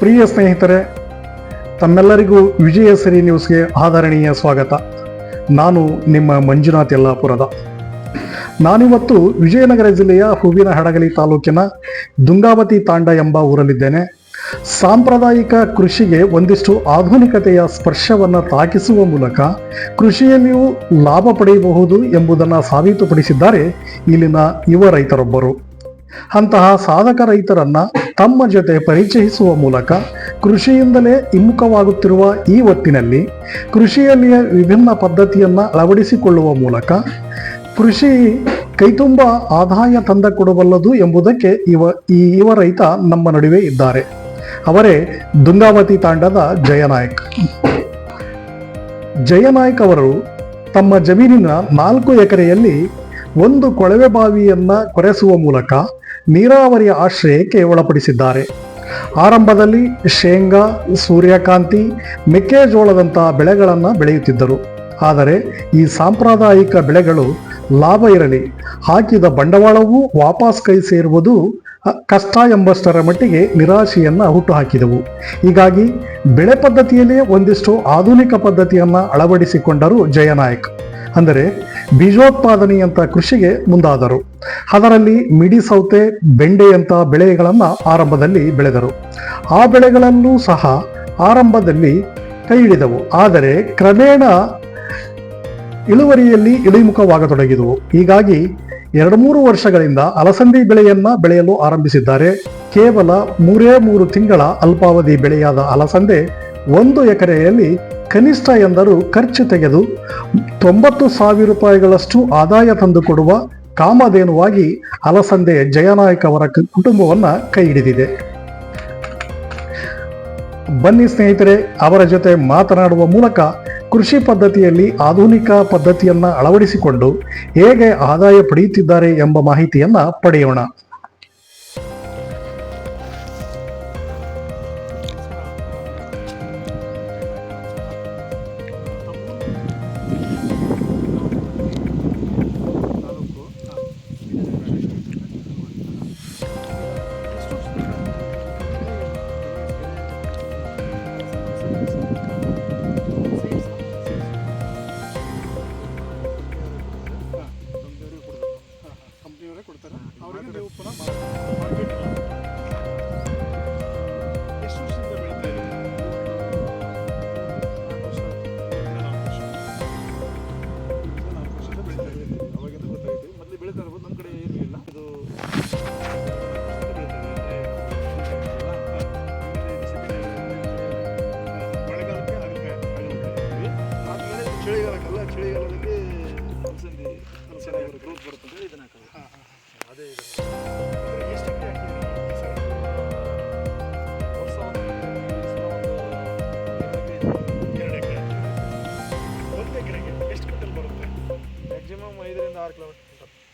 ಪ್ರಿಯ ಸ್ನೇಹಿತರೆ, ತಮ್ಮೆಲ್ಲರಿಗೂ ವಿಜಯ ಸಿರಿ ನ್ಯೂಸ್ಗೆ ಆದರಣೀಯ ಸ್ವಾಗತ. ನಾನು ನಿಮ್ಮ ಮಂಜುನಾಥ್ ಯಲ್ಲಾಪುರದ. ನಾನಿವತ್ತು ವಿಜಯನಗರ ಜಿಲ್ಲೆಯ ಹೂವಿನ ಹಡಗಲಿ ತಾಲೂಕಿನ ದುಂಗಾವತಿ ತಾಂಡ ಎಂಬ ಊರಲ್ಲಿದ್ದೇನೆ. ಸಾಂಪ್ರದಾಯಿಕ ಕೃಷಿಗೆ ಒಂದಿಷ್ಟು ಆಧುನಿಕತೆಯ ಸ್ಪರ್ಶವನ್ನು ತಾಕಿಸುವ ಮೂಲಕ ಕೃಷಿಯಲ್ಲಿಯೂ ಲಾಭ ಪಡೆಯಬಹುದು ಎಂಬುದನ್ನು ಸಾಬೀತುಪಡಿಸಿದ್ದಾರೆ ಇಲ್ಲಿನ ಯುವ ರೈತರೊಬ್ಬರು. ಅಂತಹ ಸಾಧಕ ರೈತರನ್ನ ತಮ್ಮ ಜೊತೆ ಪರಿಚಯಿಸುವ ಮೂಲಕ ಕೃಷಿಯಿಂದಲೇ ಹಿಮ್ಮುಖವಾಗುತ್ತಿರುವ ಈ ಹೊತ್ತಿನಲ್ಲಿ ಕೃಷಿಯಲ್ಲಿಯ ವಿಭಿನ್ನ ಪದ್ಧತಿಯನ್ನು ಅಳವಡಿಸಿಕೊಳ್ಳುವ ಮೂಲಕ ಕೃಷಿ ಕೈತುಂಬ ಆದಾಯ ತಂದ ಕೊಡಬಲ್ಲದು ಎಂಬುದಕ್ಕೆ ಇವ ಈ ಯುವ ರೈತ ನಮ್ಮ ನಡುವೆ ಇದ್ದಾರೆ. ಅವರೇ ದುಂಗಾವತಿ ತಾಂಡದ ಜಯನಾಯಕ್. ಜಯನಾಯಕ್ ಅವರು ತಮ್ಮ ಜಮೀನಿನ ನಾಲ್ಕು ಎಕರೆಯಲ್ಲಿ ಒಂದು ಕೊಳವೆ ಬಾವಿಯನ್ನು ಕೊರೆಸುವ ಮೂಲಕ ನೀರಾವರಿಯ ಆಶ್ರಯಕ್ಕೆ ಒಳಪಡಿಸಿದ್ದಾರೆ. ಆರಂಭದಲ್ಲಿ ಶೇಂಗಾ, ಸೂರ್ಯಕಾಂತಿ, ಮೆಕ್ಕೆಜೋಳದಂತಹ ಬೆಳೆಗಳನ್ನು ಬೆಳೆಯುತ್ತಿದ್ದರು. ಆದರೆ ಈ ಸಾಂಪ್ರದಾಯಿಕ ಬೆಳೆಗಳು ಲಾಭ ಇರಲಿ, ಹಾಕಿದ ಬಂಡವಾಳವೂ ವಾಪಸ್ ಕೈ ಸೇರುವುದು ಕಷ್ಟ ಎಂಬಷ್ಟರ ಮಟ್ಟಿಗೆ ನಿರಾಶೆಯನ್ನು ಹುಟ್ಟುಹಾಕಿದವು. ಹೀಗಾಗಿ ಬೆಳೆ ಪದ್ಧತಿಯಲ್ಲೇ ಒಂದಿಷ್ಟು ಆಧುನಿಕ ಪದ್ಧತಿಯನ್ನು ಅಳವಡಿಸಿಕೊಂಡರು ಜಯನಾಯಕ್. ಅಂದರೆ ಬೀಜೋತ್ಪಾದನೆಯಂತ ಕೃಷಿಗೆ ಮುಂದಾದರು. ಅದರಲ್ಲಿ ಮಿಡಿ ಸೌತೆ ಬೆಂಡೆಯಂತ ಬೆಳೆಗಳನ್ನು ಆರಂಭದಲ್ಲಿ ಬೆಳೆದರು. ಆ ಬೆಳೆಗಳನ್ನು ಸಹ ಆರಂಭದಲ್ಲಿ ಕೈ ಹಿಡಿದವು ಆದರೆ ಕ್ರಮೇಣ ಇಳುವರಿಯಲ್ಲಿ ಇಳಿಮುಖವಾಗತೊಡಗಿದವು. ಹೀಗಾಗಿ ಎರಡು ಮೂರು ವರ್ಷಗಳಿಂದ ಅಲಸಂದಿ ಬೆಳೆಯನ್ನ ಬೆಳೆಯಲು ಆರಂಭಿಸಿದ್ದಾರೆ. ಕೇವಲ ಮೂರೇ ಮೂರು ತಿಂಗಳ ಅಲ್ಪಾವಧಿ ಬೆಳೆಯಾದ ಅಲಸಂದೆ ಒಂದು ಎಕರೆಯಲ್ಲಿ ಕನಿಷ್ಠ ಎಂದರೂ ಖರ್ಚು ತೆಗೆದು ತೊಂಬತ್ತು ಸಾವಿರ ರೂಪಾಯಿಗಳಷ್ಟು ಆದಾಯ ತಂದುಕೊಡುವ ಕಾಮಧೇನುವಾಗಿ ಅಲಸಂದೆ ಜಯನಾಯಕ್ ಅವರ ಕುಟುಂಬವನ್ನ ಕೈ ಹಿಡಿದಿದೆ. ಬನ್ನಿ ಸ್ನೇಹಿತರೆ, ಅವರ ಜೊತೆ ಮಾತನಾಡುವ ಮೂಲಕ ಕೃಷಿ ಪದ್ಧತಿಯಲ್ಲಿ ಆಧುನಿಕ ಪದ್ಧತಿಯನ್ನ ಅಳವಡಿಸಿಕೊಂಡು ಹೇಗೆ ಆದಾಯ ಪಡೆಯುತ್ತಿದ್ದಾರೆ ಎಂಬ ಮಾಹಿತಿಯನ್ನ ಪಡೆಯೋಣ.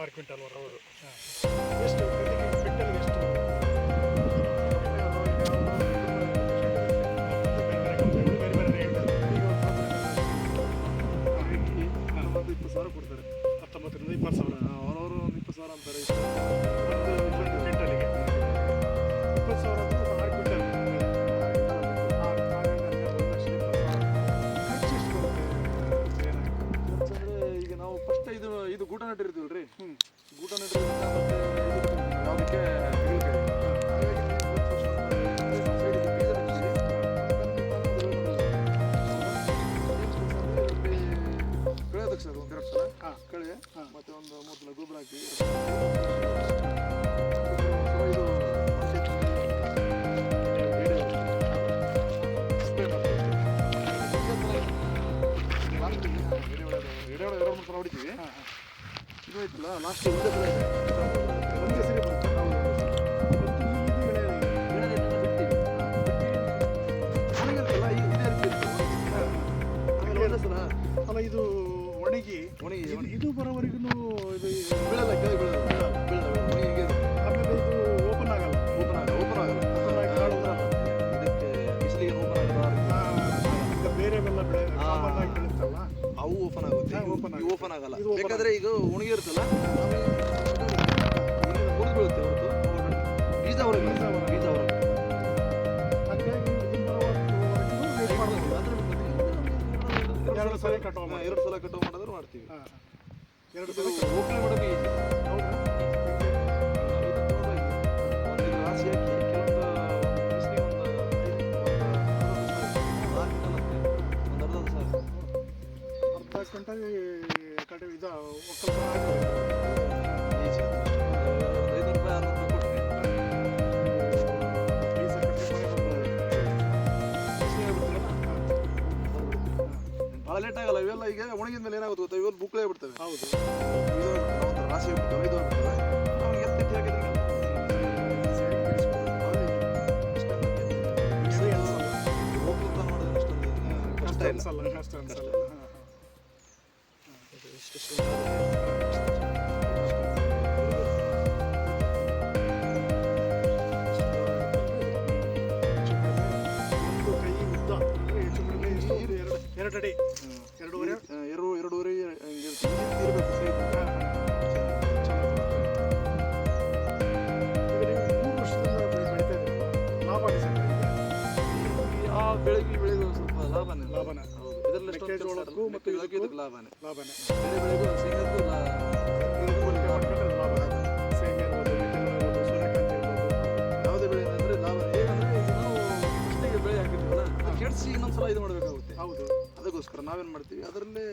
ಆರು ಕ್ವಿಂಟಲ್ ಹೌದು ಎಷ್ಟು ಕ್ವಿಂಟಲ್? ಎಷ್ಟು ಬೇರೆ ಬೇರೆ ರೇಟ್ ಹತ್ತೊಂಬತ್ತು ಇಪ್ಪತ್ತು ಸಾವಿರ ಕೊಡ್ತಾರೆ. ಹತ್ತೊಂಬತ್ತರಿಂದ ಇಪ್ಪತ್ತು ಸಾವಿರ. ಅವರವರು ಒಂದು ಇಪ್ಪತ್ತು ಸಾವಿರ ಅಂತಾರೆ. ಬೆಳೆ ಇದು ಈ ಲಾಸ್ಟ್ ಅಲ್ಲ ಇದು ಒಣಗಿ ಒಣಗಿ ಇದು ಇದು ಬರೋವರೆಗೂ ಇದು ಬೀಳಲ್ಲ ಕೆಳಗೆ ಬೀಳಲ್ಲ. ಬೀಳಲ್ಲ. ಅವು ಓಪನ್ ಆಗುತ್ತೆ. ಓಪನ್ ಓಪನ್ ಆಗಲ್ಲ. ಬೇಕಾದ್ರೆ ಈಗ ಒಣಗಿರುತ್ತಲ್ಲ ಮುರಿದು ಹೊರತು. ಬೀಜ ಹೊರಗೆ. ಬೀಜ ಹೊರಗೆ. ಎರಡು ಸಲ ಕಟಾವು ಮಾಡಿದ್ರು ಮಾಡ್ತೀವಿ. ಎರಡು ಸಲ ಬಂದ್ಬಿಡುತ್ತೆ. ಬಿಸಿಲಿಗೆ ಬಿಡ್ತೀವಲ್ಲ ಭಾಳ ಲೇಟ್ ಆಗಲ್ಲ ಇವೆಲ್ಲ ಈಗ ಒಣಗಿದ ಮೇಲೆ ಏನಾಗುತ್ತೆ ಗೊತ್ತಾ? ಇವೆಲ್ಲ ಬುಕ್ಲೇ ಬಿಡ್ತವೆ ಹೌದು. ಇದು ರಾಶಿ ಬಿಡ್ತವೆ ಇದು ನಮಗೆ ಮಾಡಿದ್ರೆ ಅಷ್ಟೊಂದು ಕಷ್ಟ ಅನ್ಸಲ್ಲ ಕಷ್ಟ ಅನ್ಸಲ್ಲ ಲಾಭನೇ. ಲಾಭನೇ. ಬೆಳೆಗೂ ಶೇಂಗಾಕ್ಕೂ ಇರ್ಬೋದು ಯಾವುದೇ ಬೆಳೆ ಅಂದ್ರೆ ಲಾಭ. ಹೇಗಂದ್ರೆ ಈಗ ನಾವು ಫಸ್ಟಿಗೆ ಬೆಳೆ ಹಾಕಿರ್ತೀವಲ್ಲ ಅದು ಕೆಡಿಸಿ ಇನ್ನೊಂದ್ಸಲ ಇದು ಮಾಡಬೇಕಾಗುತ್ತೆ. ಹೌದು. ಅದಕ್ಕೋಸ್ಕರ ನಾವೇನು ಮಾಡ್ತೀವಿ? ಅದರಲ್ಲೇ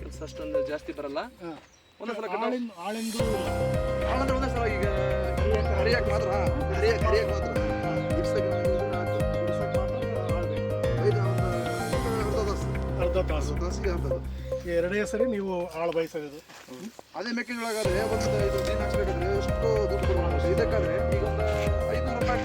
ಕೆಲಸ ಅಷ್ಟೊಂದು ಜಾಸ್ತಿ ಬರಲ್ಲ. ಒಂದೊಂದ್ಸಲ ಒಂದೇ ಸಲ ಆಳಿಂದ ಒಂದೇ ಸಲ ಈಗ ಹರಿಯಕ್ಕೆ ಮಾತ್ರ ಹರಿಯಕ್ಕೆ ಹರಿಯಕ್ಕೆ ಅರ್ಧ ತಾಸು. ತಾಸಿಗೆ ಅಂತದ್ದು ಎರಡನೇ ಸರಿ ನೀವು ಆಳು ಬಯಸೋದು. ಅದೇ ಮೆಕ್ಕೆಜೋಳಗಾದ್ರೆ ಒಂದು ಇದು ಜೀನ್ ಹಾಕ್ಸ್ಬೇಕಾದ್ರೆ ಎಷ್ಟು ದುಡ್ಡು ಇದಕ್ಕಾದ್ರೆ ಈಗ ಒಂದು ಐನೂರು ರೂಪಾಯಿ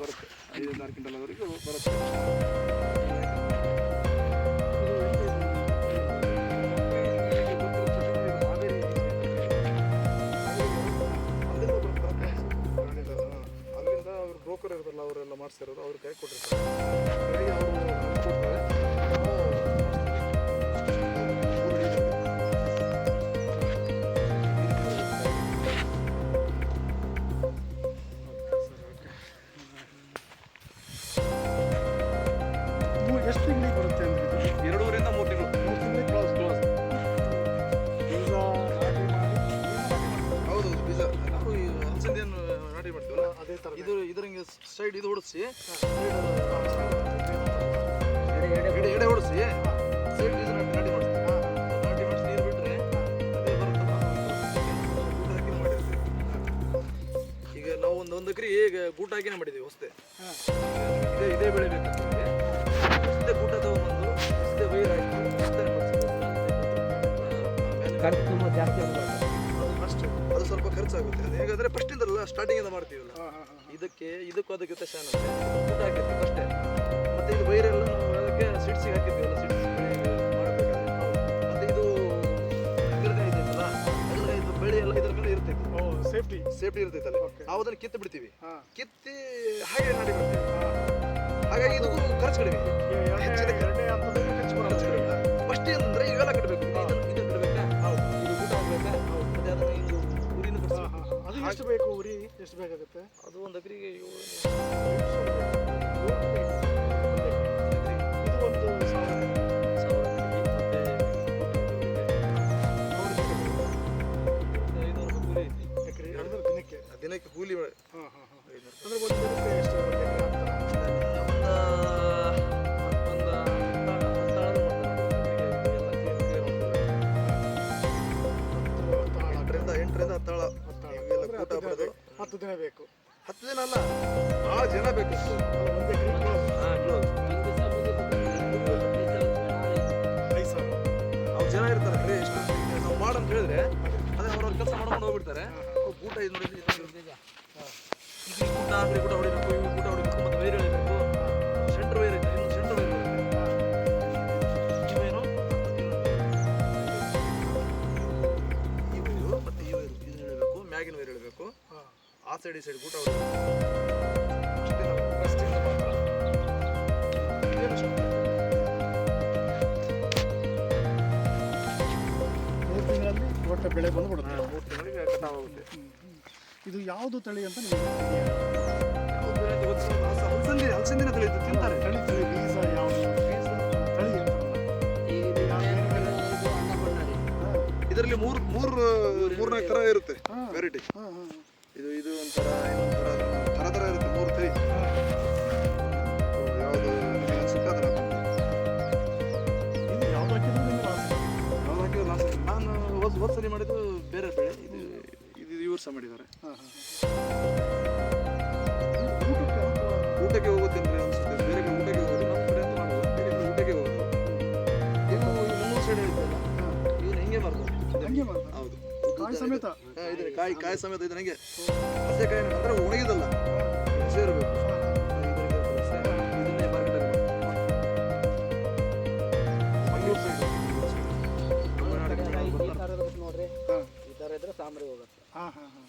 ಬರುತ್ತೆ. ಐದರಿಂದ ಆರು ಕ್ವಿಂಟಲ್ವರೆಗೂ ಬರುತ್ತೆ. ಅಲ್ಲಿಂದ ಬ್ರೋಕರ್ ಇರೋದಲ್ಲ ಅವರೆಲ್ಲ ಮಾಡಿಸಿರೋದು ಅವ್ರಿಗೆ ಕೈ ಕೊಟ್ಟಿರ್ತಾರೆ. ಸೈಡ್ ಇದು ಹೊಡಿಸಿ ಎಡೆ ಎಡೆ ಹೊಡಿಸಿ ಸೈಡ್ ಬೀಜ ನಾಟಿ ನಾಟಿ ಮಾಡ್ತೀವಿ ನಾಟಿ ಮಾಡಿಸಿ ನೀರು ಬಿಟ್ಟರೆ ಅದೇ ಬರುತ್ತಲ್ಲ. ಮಾಡಿರ್ತೀವಿ ಈಗ ನಾವು ಒಂದು ಒಂದು ಎಕರೆ ಈಗ ಗೂಟ ಹಾಕಿನೇ ಮಾಡಿದ್ದೀವಿ ಹೊಸ್ತೆ ಹಾಂ. ಇದೇ ಇದೇ ಬೆಳೆ ಬೇಕಂತಂದ್ರೆ ಅಷ್ಟೇ ಗೂಟ ತಗೊಂಬಂದು ಅಷ್ಟೇ ವೈರ್ ಹಾಕಿ ಅಷ್ಟೇ ಖರ್ಚು ತುಂಬ ಜಾಸ್ತಿ ಅದು ಅಷ್ಟು. ಅದು ಸ್ವಲ್ಪ ಖರ್ಚಾಗುತ್ತೆ. ಅದು ಹೇಗಾದ್ರೆ ಇಂದಲ್ಲ ಸ್ಟಾರ್ಟಿಂಗ್ ಇಂದ ಮಾಡ್ತೀವಲ್ಲ. ಇದಕ್ಕೆ ಇದಕ್ಕೂ ಅದಕ್ಕೆ ವ್ಯತ್ಯಾಸ ಏನಂದ್ರೆ ಹಾಕಿರ್ತೀವಿ ಅಷ್ಟೇ. ಮತ್ತೆ ಇದು ವೈರೆಲ್ಲ ನಾವು ಅದಕ್ಕೆ ಸಿಡ್ಸಿ ಹಾಕಿರ್ತೀವಲ್ಲ ಸಿಡ್ಸಿ ಮಾಡಬೇಕಾದ್ರೆ. ಮತ್ತೆ ಇದು ಅಗಲಗಾಯಿ ಇದೆಯಲ್ಲ ಅಗಲಗಾಯಿ ಇದು ಬೆಳೆ ಎಲ್ಲ ಇದ್ರ ಮೇಲೆ ಇರ್ತೈತಿ. ಸೇಫ್ಟಿ ಸೇಫ್ಟಿ ಇರ್ತೈತಲ್ಲ. ನಾವು ಅದನ್ನ ಕಿತ್ತು ಬಿಡ್ತೀವಿ. ಹಾಂ. ಕಿತ್ತಿ ಹಾಗೆ ನಾಟಿ ಬಿಡ್ತೀವಿ. ಹಾಗಾಗಿ ಇದಕ್ಕೂ ಖರ್ಚು ಕಡಿಮೆ ಹೆಚ್ಚಿನ ಖರ್ಚು ಕಡಿಮೆ ಫಸ್ಟ್ ಅಂದ್ರೆ ಇದನ್ನ ಕಟ್ಟಬೇಕಾ. ಎಷ್ಟು ಬೇಕು ಉರಿ? ಎಷ್ಟು ಬೇಕಾಗುತ್ತೆ? ಅದು ಒಂದು ಎಕರೆಗೆ ದಿನ ಬೇಕು. ಹತ್ತು ದಿನ ಅಲ್ಲ ಭಾಳ ಜನ ಬೇಕು ಸೈಡ್ ಈ ಸೈಡ್ ಊಟ ಬೆಳೆ ಬಂದುಬಿಡುತ್ತೆ ಮೂರು ಇದು ಯಾವುದು ತಳಿ ಅಂತ ನೀವು ಅಲಸಂದಿ ತಳಿ? ಇದು ತಿಂತಾರೆ. ತಳಿ ತಳಿ ಬೀಜ ಯಾವುದು? ಇದರಲ್ಲಿ ಮೂರು ಮೂರು ಮೂರ್ನಾಲ್ಕು ಥರ ಇರುತ್ತೆ ವೆರೈಟಿ ಹಾ ಹಾಂ. ಇದು ಇದು ಒಂಥರ ಇನ್ನೊಂಥರ ಥರ ಥರ ಇರುತ್ತೆ ಮೂರು ತರಿ ಇದ್ದೀನಿ ಕಾಯಿ ಕಾಯಿ ಸಮೇತ ಇದೆ ನನಗೆ. ಹಸೆಕಾಯಿ ನಂತರ ಒಣಗಿದಲ್ಲ ಸೇರಬೇಕು ನೋಡ್ರಿ. ಈ ಥರ ಇದ್ರೆ ಸಾಂಬ್ರಿ ಹೋಗುತ್ತೆ. ಹಾಂ ಹಾಂ ಹಾಂ.